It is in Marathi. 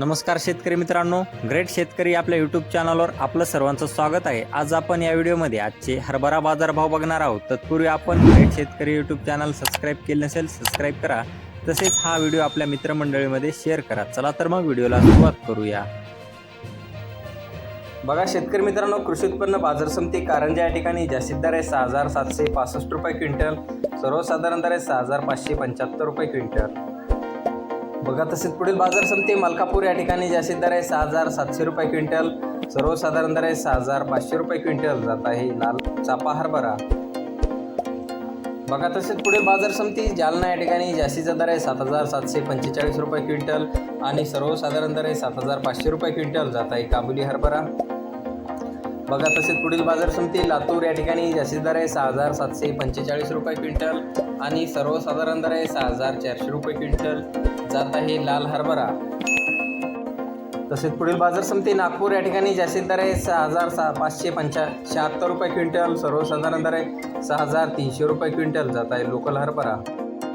नमस्कार शेतकरी मित्रांनो ग्रेट शेतकरी आपल्या यूट्यूब चॅनलवर आपलं सर्वांचं स्वागत आहे. आज आपण या व्हिडिओमध्ये आजचे हरभरा बाजारभाव बघणार आहोत. तत्पूर्वी आपण ग्रेट शेतकरी यूट्यूब चॅनल सबस्क्राईब केले नसेल सबस्क्राईब करा. तसेच हा व्हिडिओ आपल्या मित्रमंडळीमध्ये शेअर करा. चला तर मग व्हिडिओला सुरुवात करूया. बघा शेतकरी मित्रांनो कृषी उत्पन्न बाजार समिती कारंजा या ठिकाणी जास्तीत दर आहे सहा हजार सातशे पासष्ट रुपये क्विंटल सर्वसाधारण दर आहे सहा हजार पाचशे पंच्याहत्तर रुपये क्विंटल. बघा तसेच पुढील बाजार समिती मलकापूर या ठिकाणी जास्तीत दर आहे सहा हजार सातशे रुपये क्विंटल. सर्वसाधारण दर आहे सहा हजार पाचशे रुपये क्विंटल. जात आहे लाल चापा हरभरा. बघा तसेच पुढील बाजार समिती जालना या ठिकाणी जास्तीचा दर आहे सात हजार सातशे पंचेचाळीस रुपये क्विंटल. आणि सर्वसाधारण दर आहे सात हजार पाचशे रुपये क्विंटल. जात आहे काबुली हरभरा. बघा तसेच पुढील बाजार समिती लातूर या ठिकाणी जास्तीत दर आहे सहा हजार सातशे पंचेचाळीस रुपये क्विंटल. आणि सर्वसाधारण दर आहे सहा हजार चारशे रुपये क्विंटल. जात आहे लाल हरभरा. तसेच पुढील बाजार समिती नागपूर या ठिकाणी जास्तीत दर आहे सहा हजार सहा पाचशे पंचा शहात्तर रुपये क्विंटल सर्वसाधारण दर आहे सहा हजार तीनशे रुपये क्विंटल जात आहे लोकल हरभरा.